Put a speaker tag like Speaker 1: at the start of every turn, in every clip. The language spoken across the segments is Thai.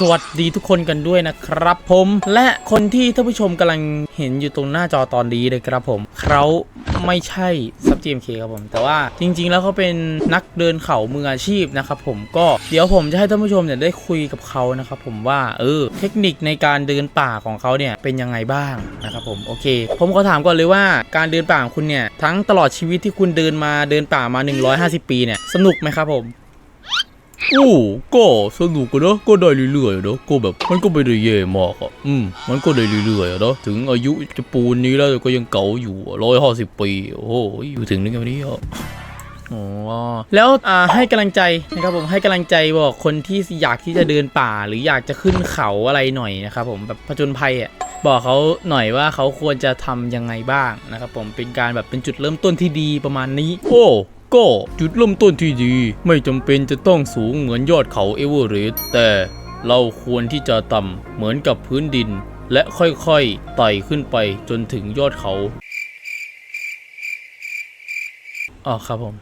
Speaker 1: สวัสดีทุกคนกันด้วยนะครับผมและคนที่ท่านผู้ชมกำลังเห็นอยู่ตรงหน้าจอตอนนี้เลยครับผมเขาไม่ใช่ซับ GMK ครับผม แต่ว่าจริง ๆ แล้วเขาเป็นนักเดินเขามืออาชีพนะครับผมก็เดี๋ยวผมจะให้ท่านผู้ชมเนี่ยได้คุยกับเขานะครับผมว่าเออเทคนิคในการเดินป่าของเขาเนี่ยเป็นยังไงบ้างนะครับผมโอเค ผมขอถามก่อนเลยว่าการเดินป่าของคุณเนี่ยทั้งตลอดชีวิตที่คุณเดินมาเดินป่ามา 150 ปีเนี่ยสนุกไหมครับผม
Speaker 2: โอ้ก็สนุกนะก็ได้เรื่อยๆนะก็แบบมันก็ไม่ได้แย่มากอะอืมมันก็ได้เรื่อยๆนะถึงอายุจะปูนนี้แล้วก็ยังเก๋าอยู่ร้อยห้าสิบปี โอ้โหอยู่ถึงนึงวันนี้อะ
Speaker 1: อ๋อแล้วอ่าให้กำลังใจนะครับผมให้กำลังใจบอกคนที่อยากที่จะเดินป่าหรืออยากจะขึ้นเขาอะไรหน่อยนะครับผมแบบผจญภัยอะบอกเขาหน่อยว่าเขาควรจะทำยังไงบ้างนะครับผมเป็นการแบบเป็นจุดเริ่มต้นที่ดีประมาณนี้
Speaker 2: โอ้ ก็จุดเริ่มต้นที่ดีไม่จำเป็นจะต้องสูงเหมือนยอดเขาเอเวอเรสต์แต่เราควรที่จะต่ำเหมือนกับพื้นดิน และค่อยๆไต่ขึ้นไปจนถึงยอดเขา
Speaker 1: อ๋อครับผม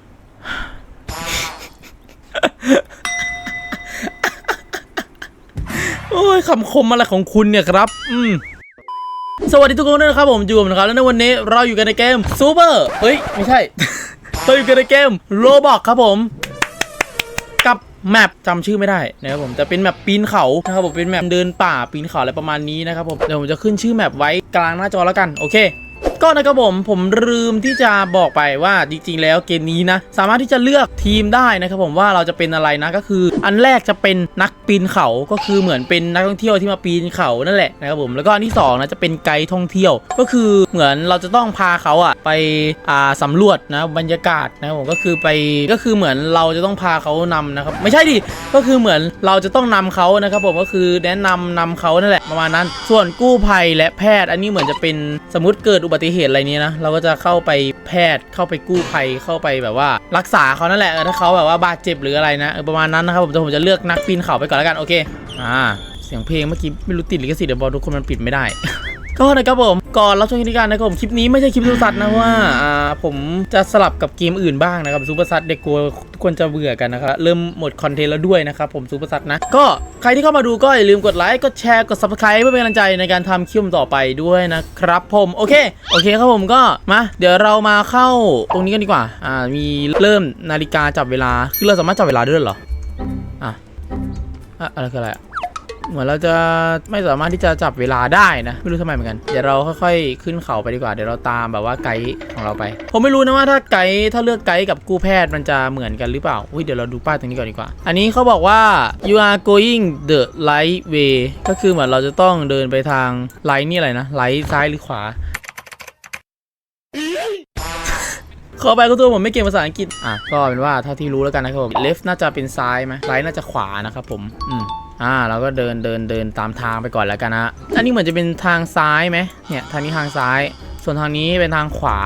Speaker 1: โอ้ยคำคมอะไรของคุณเนี่ยครับ อืม สวัสดีทุกคนด้วยนะครับผมจูมนะครับ แล้วในวันนี้เราอยู่กันในเกมซูเปอร์ เฮ้ย ไม่ใช่ เราอยู่กันในเกมโรบอกครับผม กับแมปจำชื่อไม่ได้นะครับผมแต่เป็นแมปปีนเขานะครับผมเป็นแมปเดินป่าปีนเขาอะไรประมาณนี้นะครับผมเดี๋ยวผมจะขึ้นชื่อแมปไว้กลางหน้าจอแล้วกันโอเค ก็นะครับผมผมลืมที่จะบอกไปว่าจริงๆแล้วเกมนี้นะ สามารถที่จะเลือกทีมได้นะครับผมว่าเราจะเป็นอะไรนะก็คือ อันแรกจะเป็นนักปีนเขาก็คือเหมือนเป็นนักท่องเที่ยวที่มาปีนเขานั่นแหละนะครับผมแล้วก็อันที่สองนะจะเป็นไกด์ท่องเที่ยว ก็คือเหมือนเราจะต้องพาเขาอะไปอ่าสำรวจนะบรรยากาศนะครับผมก็คือไปก็คือเหมือนเราจะต้องพาเขานำนะครับไม่ใช่ดิก็คือเหมือนเราจะต้องนำเขานะครับผมก็คือแนะนำนำเขานั่นแหละประมาณนั้น ส่วนกู้ภัยและแพทย์ อันนี้เหมือนจะเป็นสมมติเกิดอุบัติเหเหตุอะไรนี้นะ เราก็จะเข้าไปแพทย์เข้าไปกู้ภัยเข้าไปแบบว่า รักษาเขานั่นแหละถ้าเขาแบบว่าบาดเจ็บหรืออะไรนะประมาณนั้นนะครับผมแต่ผมจะเลือกนักปีนเขาไปก่อนแล้วกันโอเคอ่าเสียงเพลงเมื่อกี้ไม่รู้ติดลิขสิทธิ์เดี๋ยวบอกทุกคนมันปิดไม่ได้ ก็นะครับผมก่อนรับชมคลิปกันนะครับผมคลิปนี้ไม่ใช่คลิปซูเปอร์ซัตนะว่าอ่าผมจะสลับกับเกมอื่นบ้างนะครับซูเปอร์ซัตเด็กกลัวทุกคนจะเบื่อกันนะครับเริ่มหมดคอนเทนต์แล้วด้วยนะครับผมซูเปอร์ซัตนะก็ใครที่เข้ามาดูก็อย่าลืมกดไลค์กดแชร์กด subscribe เพื่อเป็นกำลังใจในการทำคลิปต่อไปด้วยนะครับผมโอเคโอเคครับผมก็มาเดี๋ยวเรามาเข้าตรงนี้กันดีกว่าอ่ามีเริ่มนาฬิกาจับเวลาคือเราสามารถจับเวลาได้วยเหรออะอะอะไรคืออะไรอะ เหมือนเราจะไม่สามารถที่จะจับเวลาได้นะ ไม่รู้ทำไมเหมือนกัน เดี๋ยวเราค่อยๆ ขึ้นเขาไปดีกว่า เดี๋ยวเราตามแบบว่าไกด์ของเราไป ผมไม่รู้นะว่าถ้าไกด์ถ้าเลือกไกด์กับกู้แพทย์มันจะเหมือนกันหรือเปล่า อุ้ยเดี๋ยวเราดูป้ายตรงนี้ก่อนดีกว่า อันนี้เขาบอกว่า you are going the right way ก็คือเหมือนเราจะต้องเดินไปทางไลท์นี่อะไรนะไลท์ซ้ายหรือขวาขอไปคุณตัวผมไม่เก่งภาษาอังกฤษ อะ ก็เป็นว่าเท่าที่รู้แล้วกันนะครับผม left น่าจะเป็นซ้ายไหม right น่าจะขวานะครับผม อืม อ่าเราก็เดินเดินเดินตามทางไปก่อนแล้วกันนะอันนี้เหมือนจะเป็นทางซ้ายไหมเนี่ยทางนี้ทางซ้าย ส่วนทางนี้เป็นทางขวา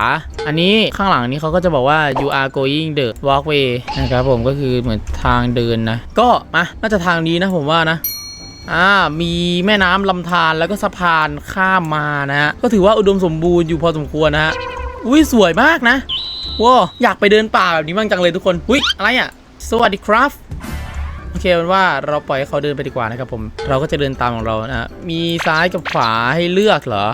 Speaker 1: อันนี้ข้างหลังนี้เขาก็จะบอกว่า you are going the walkway นะครับผมก็คือเหมือนทางเดินนะ ก็มาน่าจะทางนี้นะผมว่านะอ่ามีแม่น้ำลำธารแล้วก็สะพานข้ามมานะฮะก็ถือว่าอุดมสมบูรณ์อยู่พอสมควรนะฮะอุ้ยสวยมากนะว้าอยากไปเดินป่าแบบนี้บ้างจังเลยทุกคนอุ้ยอะไรอะ สวัสดีครับ โอเคเป็นว่าเราปล่อยให้เขาเดินไปดีกว่านะครับผม เราก็จะเดินตามของเรานะฮะมีซ้ายกับขวาให้เลือกเหรอ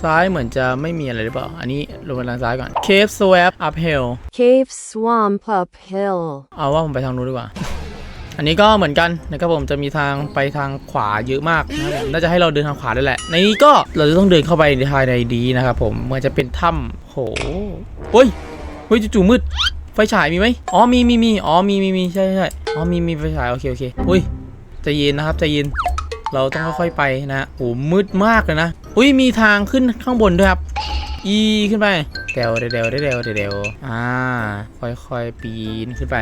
Speaker 1: ซ้ายเหมือนจะไม่มีอะไรหรือเปล่า อันนี้ลงไปทางซ้ายก่อน Cave Swap Uphill
Speaker 3: Cave Swamp Uphill.
Speaker 1: เอาว่าผมไปทางนู้นดีกว่า อันนี้ก็เหมือนกันนะครับผมจะมีทางไปทางขวาเยอะมากนะครับผมน่าจะให้เราเดินทางขวาด้วยแหละ ในนี้ก็เราจะต้องเดินเข้าไปในภายในดีนะครับผมมันจะเป็นถ้ำโหเฮ้ยเฮ้ยจู่ๆมืดไฟฉายมีไหมอ๋อมีมีมีอ๋อมีมีมีใช่ใช่ใช่ อ๋อมีมีไฟฉายโอเคโอเคอุ้ยใจเย็นนะครับใจเย็นเราต้องค่อยๆไปนะโอ้มืดมากเลยนะอุ้ยมีทางขึ้นข้างบนด้วยครับ อีขึ้นไปเดวเดวเดวเดวเดวเดวอ่า ค่อยๆปีนขึ้นไป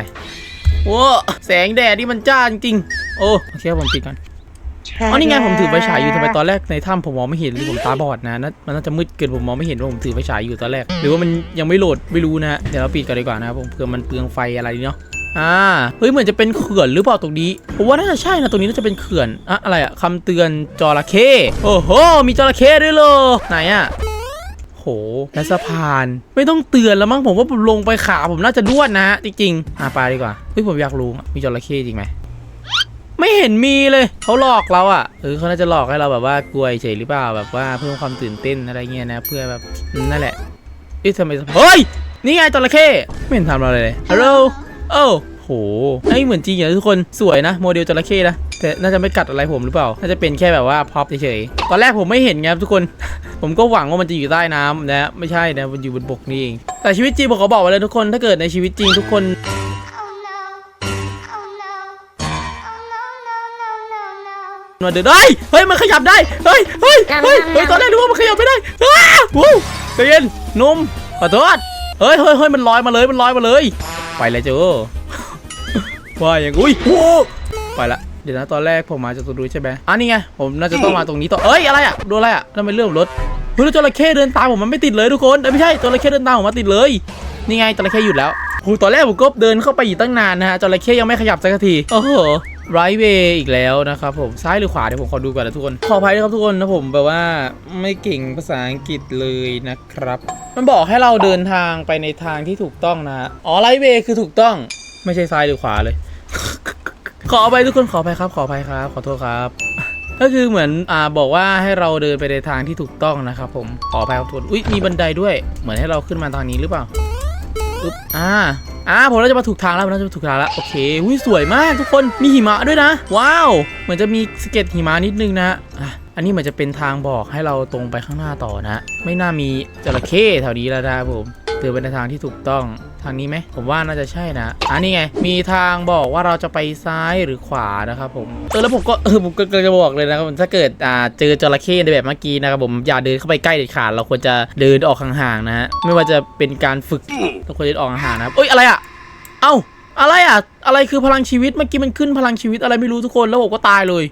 Speaker 1: โอ้แสงแดดนี่มันจ้าจริงๆโอ้โอเคผมปิดก่อนอ๋อนี่ไงผมถือไฟฉายอยู่ทำไมตอนแรกในถ้ำผมมองไม่เห็นหรือผมตาบอดนะนะ มันน่าจะมืดเกินผมมองไม่เห็นว่าผมถือไฟฉายอยู่ตอนแรก หรือว่ามันยังไม่โหลดไม่รู้นะฮะเดี๋ยวเราปิดก่อนดีกว่านะครับผมเผื่อมันเปลืองไฟอะไรเนาะ อ่าเฮ้ยเหมือนจะเป็นเขื่อนหรือเปล่าตรงนี้ผมว่าน่าจะใช่นะตรงนี้น่าจะเป็นเขื่อนอะอะไรอะคำเตือนจระเข้โอ้โหมีจระเข้ด้วยเหรอไหนอะโหและสะพานไม่ต้องเตือนแล้วมั้งผมว่าผมลงไปขาผมน่าจะด้วนนะฮะจริงๆอะไปดีกว่าเฮ้ยผมอยากรู้มีจระเข้จริงไหมไม่ไม่เห็นมีเลยเขาหลอกเราอะเออเขาน่าจะหลอกให้เราแบบว่ากลัวเฉยหรือเปล่าแบบว่าเพิ่มความตื่นเต้นอะไรเงี้ยนะ เพื่อแบบนั่นแหละเอ๊ะทำไมเฮ้ยนี่ไงจระเข้ไม่เห็นทำเราเลยฮัลโหล โอ้โหไอ้ยเหมือนจริงอย่างทุกคนสวยนะโมเดลจระเข้นะแต่น่าจะไม่กัดอะไรผมหรือเปล่า น่าจะเป็นแค่แบบว่าพ็อปเฉยๆ ตอนแรกผมไม่เห็นไงครับทุกคน ผมก็หวังว่ามันจะอยู่ใต้น้ำนะ ไม่ใช่นะ มันอยู่บนบกนี่เอง แต่ชีวิตจริงผมก็บอกไว้เลยทุกคน ถ้าเกิดในชีวิตจริงทุกคน
Speaker 4: Oh no. Oh no. Oh no, no, no, no, no.
Speaker 1: มาเดินเฮ้ยเฮ้ย มันขยับได้ เฮ้ย เฮ้ย เฮ้ย เฮ้ย ตอนแรกนึกว่ามันขยับไม่ได้อ้าวู้ใจเย็นหนุ่มขอโทษเฮ้ยเฮ้ยเฮ้ยมันลอยมาเลย มันลอยมาเลย ไปเลยเจ้าว่าอย่างอุ้ยโอ้ไปละเดี๋ยวนะตอนแรกผมมาจากตัวดูใช่ไหมอะนี่ไงผมน่าจะต้องมาตรงนี้ต่อเอ้ยอะไรอะโดนอะไรอะทำไมเรื่องรถเฮ้ยแล้วจระเข้เดินตามผมมันไม่ติดเลยทุกคนเอ้ยไม่ใช่จระเข้เดินตามผมมาติดเลย นี่ไงจระเข้หยุดแล้วโหตอนแรกผมก็เดินเข้าไปอยู่ตั้งนานนะฮะจระเข้ยังไม่ขยับสักทีโอ้โห ไรเวย์อีกแล้วนะครับผมซ้ายหรือขวาเดี๋ยวผมขอดูก่อนนะทุกคน ขออภัยด้วยครับทุกคนนะผมแบบว่าไม่เก่งภาษาอังกฤษเลยนะครับ มันบอกให้เราเดินทางไปในทางที่ถูกต้องนะฮะอ๋อไรเวย์คือถูกต้อง ไม่ใช่ซ้ายหรือขวาเลย ขออภัยทุกคนขออภัยครับ ขออภัยครับ ขอโทษครับก็คือเหมือนอ่าบอกว่าให้เราเดินไปในทางที่ถูกต้องนะครับผมขออภัยครับทุกคนอุ้ยมีบันไดด้วย เหมือนให้เราขึ้นมาทางนี้หรือเปล่าอึ๊บอ่า อ่าผมน่าจะมาถูกทางแล้วผมน่าจะมาถูกทางแล้วโอเคอุ้ยสวยมากทุกคนมีหิมะด้วยนะ ว้าว เหมือนจะมีสเก็ตหิมะนิดนึงนะอะอันนี้เหมือนจะเป็นทางบอกให้เราตรงไปข้างหน้าต่อนะ ไม่น่ามีจระเข้แถวนี้แล้วนะผมเดินไปในทางที่ถูกต้องางนี้ไหมผมว่าน่าจะใช่นะอ่านี่ไง มีทางบอกว่าเราจะไปซ้ายหรือขวานะครับผมเออแล้วผมก็เออผมก็กำลังจะบอกเลยนะครับถ้าเกิดอ่าเจอจระเข้ในแบบเมื่อกี้นะครับผมอย่าเดินเข้าไปใกล้เด็ดขาดเราควรจะเดินออกห่างๆนะฮะไม่ว่าจะเป็นการฝึกเราควรจะเดินออกห่างๆนะครับเอ้ยอะไรอะเอ้าอะไรอะ อะไรคือพลังชีวิตเมื่อกี้มันขึ้นพลังชีวิตอะไรไม่รู้ทุกคนแล้วผมก็ตายเลย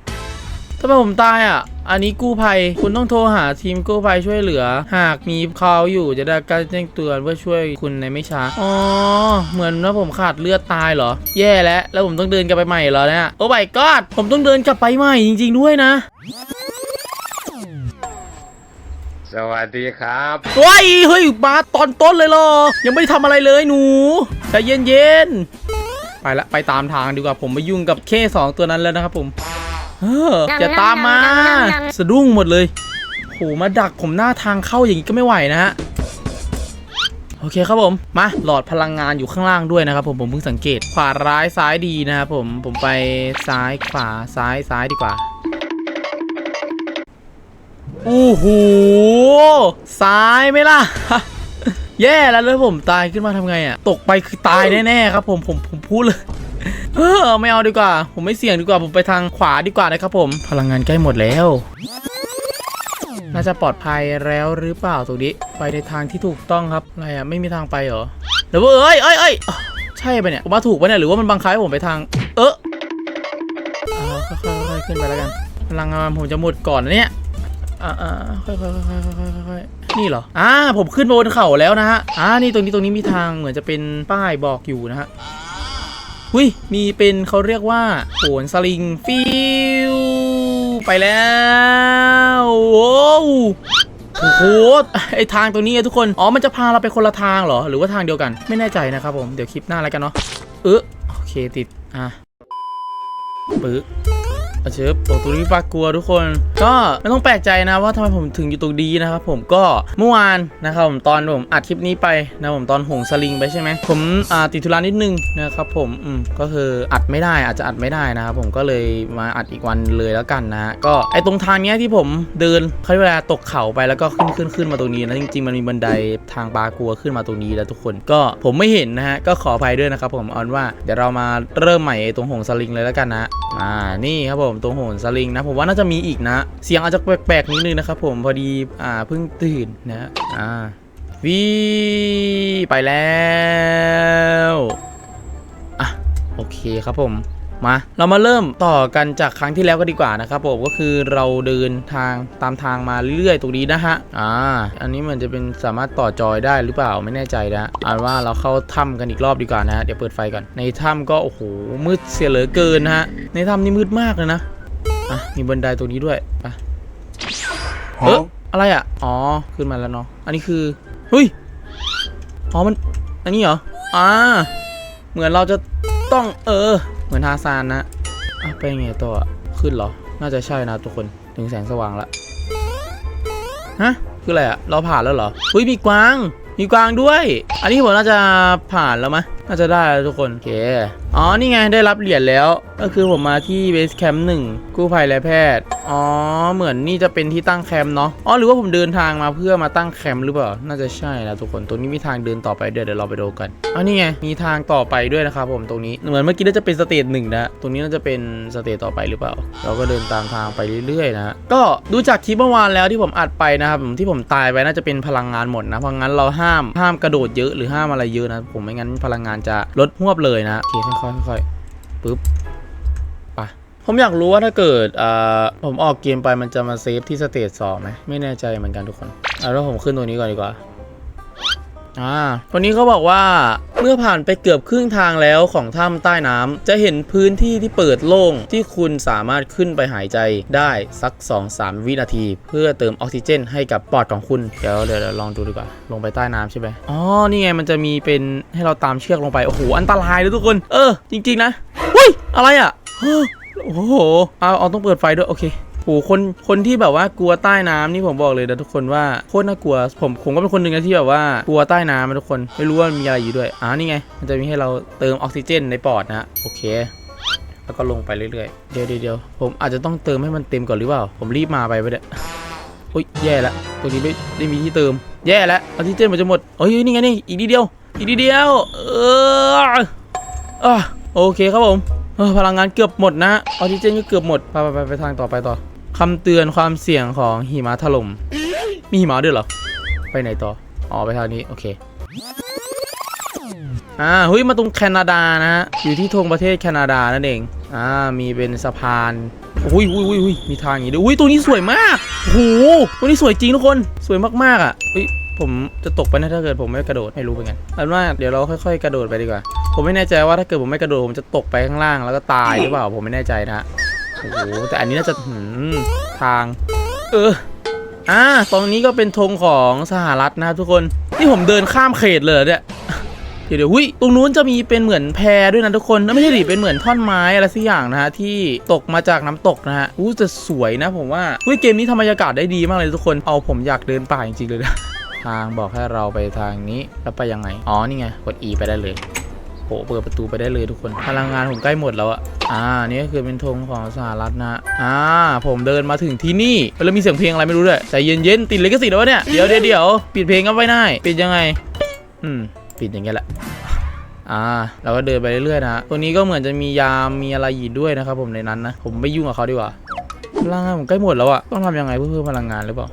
Speaker 1: ทำไมผมตายอะ อันนี้กู้ภัย คุณต้องโทรหาทีมกู้ภัยช่วยเหลือ หากมีเขาอยู่จะได้การแจ้งเตือนเพื่อช่วยคุณในไม่ช้า อ๋อ เหมือนว่าผมขาดเลือดตายเหรอ แย่แล้ว แล้วผมต้องเดินกลับไปใหม่เหรอเนี่ย โอ้ my god ผมต้องเดินกลับไปใหม่จริง ๆ ด้วยนะ
Speaker 5: สวัสดีครับ
Speaker 1: ว้ายเฮ้ย มาตอนต้นเลยเหรอ ยังไม่ได้ทำอะไรเลยหนูใจเย็นๆ ไปละ ไปตามทางดีกว่า ผมไม่ยุ่งกับเคสองตัวนั้นแล้วนะครับผม เออจะตามมา สะดุ้งหมดเลยโหมาดักผมหน้าทางเข้าอย่างนี้ก็ไม่ไหวนะฮะโอเคครับผมมาหลอดพลังงานอยู่ข้างล่างด้วยนะครับผมผมเพิ่งสังเกตขวาร้ายซ้ายดีนะครับผมผมไปซ้ายขวาซ้ายซ้ายดีกว่าโอ้โหซ้ายไหมล่ะ แย่แล้วแล้วผมตายขึ้นมาทำไงอะ ตกไปคือตายแน่ๆครับผมผมผมพูดเลย เออไม่เอาดีกว่า ผมไม่เสี่ยงดีกว่าผมไปทางขวาดีกว่านะครับผมพลังงานใกล้หมดแล้วน่าจะปลอดภัยแล้วหรือเปล่าตรงนี้ไปในทางที่ถูกต้องครับอะไรอะไม่มีทางไปเหรอหรือว่าเอ้ยเอ้ยเอ้ยอ้าวใช่ปะเนี่ยผมมาถูกปะเนี่ยหรือว่ามันบังคับให้ผมไปทาง เออค่อยๆขึ้นไปแล้วกันพลังงานผมจะหมดก่อนนะเนี่ยอ่าอ่าค่อยๆค่อยๆค่อยๆนี่เหรออ่าผมขึ้นบนเขาแล้วนะฮะอ่านี่ตรงนี้ตรงนี้มีทางเหมือนจะเป็นป้ายบอกอยู่นะฮะ หุยมีเป็นเขาเรียกว่าโขนสลิงฟิวไปแล้วโอ้โอ้โหไอทางตรงนี้อะทุกคนอ๋อมันจะพาเราไปคนละทางเหรอ หรือว่าทางเดียวกันไม่แน่ใจนะครับผมเดี๋ยวคลิปหน้าแล้วกันเนาะเออโอเคติดอะปึ๊บ อาเชฟโอ้ตัวนี้ปลากลัวทุกคน ก็ไม่ต้องแปลกใจนะว่าทำไมผมถึงอยู่ตรงดีนะครับผมก็เมื่อวานนะครับผมตอนผมอัดคลิปนี้ไปนะผมตอนหงสลิงไปใช่ไหมผมติดธุระนิดนึงนะครับผมอืมก็คืออัดไม่ได้อาจจะอัดไม่ได้นะครับผมก็เลยมาอัดอีกวันเลยแล้วกันนะก็ไอตรงทางเนี้ยที่ผมเดินเขาเว่าตกเขาไปแล้วก็ขึ้นขึ้นขึ้นมาตรงนี้นะจริงๆมันมีบันไดทางปลากลัวขึ้นมาตรงนี้แล้วทุกคนก็ผมไม่เห็นนะฮะก็ขออภัยด้วยนะครับผมเอานว่าเดี๋ยวเรามาเริ่มใหม่ไอตรงหงสลิงเลยแล้วกันนะอ่านี่ครับผมตรงหนสลิงนะ ผมว่าน่าจะมีอีกนะ เสียงอาจจะแปลกๆนิดนึงนะครับผมพอดีอ่าเพิ่งตื่นนะอ่าวีไปแล้วอะโอเคครับผม มา เรามาเริ่มต่อกันจากครั้งที่แล้วก็ดีกว่านะครับผมก็คือเราเดินทางตามทางมาเรื่อยๆ ตรงนี้นะฮะอ่าอันนี้มันจะเป็นสามารถต่อจอยได้หรือเปล่าไม่แน่ใจนะเอาเป็นว่าเราเข้าถ้ำกันอีกรอบดีกว่านะฮะเดี๋ยวเปิดไฟก่อนในถ้ำก็โอ้โหมืดเสียเหลือเกินนะฮะในถ้ำนี่มืดมากเลยนะอะมีบันไดตรงนี้ด้วยไปเอออะไรอะอ๋อขึ้นมาแล้วเนาะอันนี้คือเฮ้ยอ๋อมันอันนี้เหรออ่าเหมือนเราจะต้องเออ เหมือนทาซานนะอะไปไงต่อขึ้นเหรอ น่าจะใช่นะทุกคนถึงแสงสว่างละฮะคืออะไรอะเราผ่านแล้วเหรออุ้ยมีกวาง มีกวางด้วย อันนี้ผมน่าจะผ่านแล้วมะน่าจะได้แล้วทุกคนโอเค อ๋อ นี่ไง ได้รับเหรียญแล้ว ก็คือผมมาที่เบสแคมป์หนึ่งกู้ภัยและแพทย์ อ๋อ เหมือนนี่จะเป็นที่ตั้งแคมป์เนาะ อ๋อ หรือว่าผมเดินทางมาเพื่อมาตั้งแคมป์หรือเปล่า น่าจะใช่นะทุกคน ตรงนี้มีทางเดินต่อไปเด้วยวเดี๋ยวเราไปดูกัน อ๋อ นี่ไง มีทางต่อไปด้วยนะครับผมตรงนี้ เหมือนเมื่อกี้น่าจะเป็นสเตจหนึ่งนะ ตรงนี้น่าจะเป็นสเตจต่อไปหรือเปล่า เราก็เดินตามทางไปเรื่อยๆนะฮะก็ดูจากคลิปเมื่อวานแล้วที่ผมอัดไปนะครับผมที่ผมตายไปน่าจะเป็นพลังงานหมดนะ เพราะงั้นเราห้ามห้ามกระโดดเยอะหรือห้ามอะไรเยอะนะ ผมไม่งั้นพลังงานจะลดหวบเลยนะโอเคค่อยๆค่อยๆปึ๊บปะผมอยากรู้ว่าถ้าเกิดอ่าผมออกเกมไปมันจะมาเซฟที่สเตจสองไหมไม่แน่ใจเหมือนกันทุกคนเอาแล้วผมขึ้นตัวนี้ก่อนดีกว่า อ่าตัวนี้เขาบอกว่าเมื่อผ่านไปเกือบครึ่งทางแล้วของถ้ำใต้น้ำจะเห็นพื้นที่ที่เปิดโล่งที่คุณสามารถขึ้นไปหายใจได้สัก 2-3 วินาที เพื่อเติมออกซิเจนให้กับปอดของคุณ เดี๋ยวเดี๋ยวลองดูดีกว่า ลงไปใต้น้ำใช่ไหมอ๋อ นี่ไงมันจะมีเป็นให้เราตามเชือกลงไป โอ้โห อันตรายเลยทุกคน เออ จริง ๆ นะอุ้ย อะไรอะโอ้โห เอาเอาต้องเปิดไฟด้วย โอเค โหคนคนที่แบบว่ากลัวใต้น้ำนี่ผมบอกเลยนะทุกคนว่าโคตรน่ากลัวผมผมก็เป็นคนหนึ่งนะที่แบบว่ากลัวใต้น้ำนะทุกคนไม่รู้ว่ามีอะไรอยู่ด้วยอ่านี่ไง มันจะมีให้เราเติมออกซิเจนในปอดนะโอเค แล้วก็ลงไปเรื่อยๆเดี๋ยวเดี๋ยวผมอาจจะต้องเติมให้มันเต็มก่อนหรือเปล่า ผมรีบมาไปไปเนี่ยอุ้ยแย่ละตรงนี้ไม่ได้มีที่เติม แย่ล้วออกซิเจนมันจะหมดเอ้ยนี่ไงนี่อีกนิดเดียว อีกนิดเดียวเอออะโอเคครับผมพลังงานเกือบหมดนะออกซิเจนก็เกือบหมดไปไปไปไปทางต่อไปต่อ คำเตือนความเสี่ยงของหิมะถล่ม มีหิมะด้วยเหรอ ไปไหนต่อ อ๋อ ไปทางนี้ โอเค อ่าเฮ้ย มาตรงแคนาดานะฮะ อยู่ที่ธงประเทศแคนาดานั่นเอง อ่า มีเป็นสะพานอุ้ยอุ้ยอุ้ยอุ้ยมีทางอย่างนี้ด้วยอุ้ย ตัวนี้สวยมากโหตัวนี้สวยจริงทุกคน สวยมากๆอะเฮ้ยผมจะตกไปนะถ้าเกิดผมไม่กระโดดไม่รู้เป็นไงอันว่าเดี๋ยวเราค่อยๆ กระโดดไปดีกว่า ผมไม่แน่ใจว่าถ้าเกิดผมไม่กระโดดผมจะตกไปข้างล่างแล้วก็ตายหรือเปล่าผมไม่แน่ใจนะฮะ อ้โหแต่อันนี้น่าจะหืมทาง เอออ่าตรงนี้ก็เป็นธงของสหรัฐนะทุกคนนี่ผมเดินข้ามเขตเลยเนี่ยเดี๋ยวเดี๋ยวหุ้ยตรงนู้นจะมีเป็นเหมือนแพด้วยนะทุกคนไม่ใช่ดิเป็นเหมือนท่อนไม้อะไรสักอย่างนะฮะที่ตกมาจากน้ำตกนะฮะอู้จะสวยนะผมว่าหุ้ยเกมนี้ทำบรรยากาศได้ดีมากเลยทุกคนเอาผมอยากเดินป่าจริงๆเลยนะทางบอกให้เราไปทางนี้แล้วไปยังไง อ๋อ นี่ไง กด E ไปได้เลย โหเปิดประตูไปได้เลยทุกคน พลังงานผมใกล้หมดแล้วอะอ่า นี่ก็คือเป็นธงของสหรัฐนะ อ่า ผมเดินมาถึงที่นี่แล้วมีเสียงเพลงอะไรไม่รู้ด้วยใจเย็นๆติดลิขสิทธิ์แล้ววะเนี่ย เดี๋ยวเดี๋ยวเดี๋ยวปิดเพลงก็ไม่ได้ ปิดยังไง อืม ปิดอย่างเงี้ยแหละอ่าเราก็เดินไปเรื่อยๆนะฮะตัวนี้ก็เหมือนจะมียามมีอะไรอยู่ด้วยนะครับผมในนั้นนะ ผมไม่ยุ่งกับเขาดีกว่าพลังงานผมใกล้หมดแล้วอะต้องทำยังไงเพื่อเพิ่มพลังงานหรือเปล่า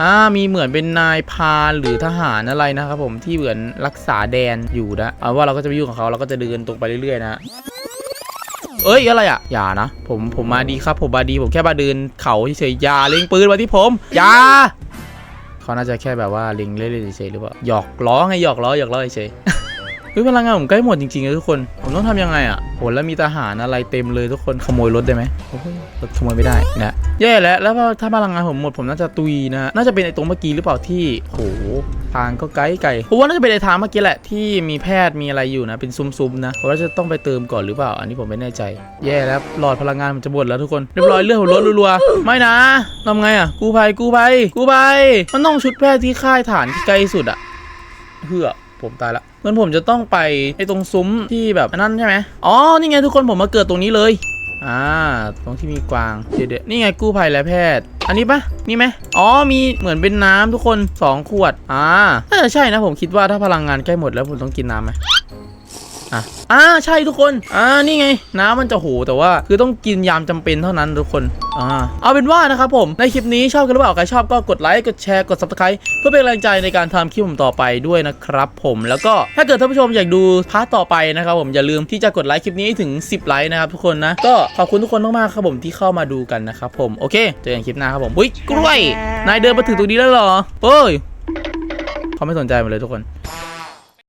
Speaker 1: อ่ามีเหมือนเป็นนายพานหรือทหารอะไรนะครับผมที่เหมือนรักษาแดนอยู่นะเอาว่าเราก็จะไปยุ่งกับเขาเราก็จะเดินตรงไปเรื่อยๆนะเอ้ยอะไรอะอย่านะ ผมผมมาดีครับ ผมมาดีผมแค่มาเดินเขาเฉยๆอย่าเล็งปืนมาที่ผมอย่าเขาน่าจะแค่แบบว่าเล็งเล่นๆเฉยๆหรือเปล่าหยอกล้อไงหยอกล้อหยอกล้อเฉย เฮ้ยพลังงานผมใกล้หมดจริงๆเลยทุกคน ผมต้องทำยังไงอะโหแล้วมีทหารอะไรเต็มเลยทุกคนขโมยรถได้ไหมรถขโมยไม่ได้นะแย่แล้วแล้วถ้าพลังงานผมหมดผมน่าจะตุยนะน่าจะเป็นไอ้ตรงเมื่อกี้หรือเปล่าที่โหทางก็ไกลไกลผมว่าน่าจะเป็นไอ้ทางเมื่อกี้แหละที่มีแพทย์มีอะไรอยู่นะ เป็นซุ้มๆนะผมว่าจะต้องไปเติมก่อนหรือเปล่า อันนี้ผมไม่แน่ใจ แย่แล้วหลอดพลังงานมันจะหมดแล้วทุกคนเรียบร้อยเลือดผมลดรัวๆไม่นะทำไงอะกู้ภัยกู้ภัยกู้ภัยมันต้องชุดแพทย์ที่ค่ายฐานที่ไกลสุดอะเพื่อผมตายละ งั้นผมจะต้องไปไอ้ตรงซุ้มที่แบบนั้นใช่ไหมอ๋อ นี่ไงทุกคนผมมาเกิดตรงนี้เลย อ่า ตรงที่มีกวาง เดี๋ยวเดี๋ยวนี่ไงกู้ภัยและแพทย์ อันนี้ปะนี่ไหมอ๋อ มีเหมือนเป็นน้ำทุกคน 2 ขวด อ่าน่าจะใช่นะผมคิดว่าถ้าพลังงานใกล้หมดแล้วผมต้องกินน้ำไหม อะอ่าใช่ทุกคน อ่านี่ไง น้ำมันจะโหแต่ว่า คือต้องกินยามจำเป็นเท่านั้นทุกคนอ่าเอาเป็นว่านะครับผมในคลิปนี้ชอบกันหรือเปล่าใครชอบก็กดไลค์กดแชร์กด subscribe เพื่อเป็นกำลังใจในการทำคลิปผมต่อไปด้วยนะครับผมแล้วก็ถ้าเกิดท่านผู้ชมอยากดูพาร์ทต่อไปนะครับผมอย่าลืมที่จะกดไลค์คลิปนี้ถึง 10 ไลค์นะครับทุกคนนะก็ขอบคุณทุกคนมากๆครับผมที่เข้ามาดูกันนะครับผมโอเคเจอกันคลิปหน้าครับผมอุ้ยกล้วยนายเดินมาถึงตรงนี้แล้วเหรอเอ้ยเขาไม่สนใจมดเลยทุกคน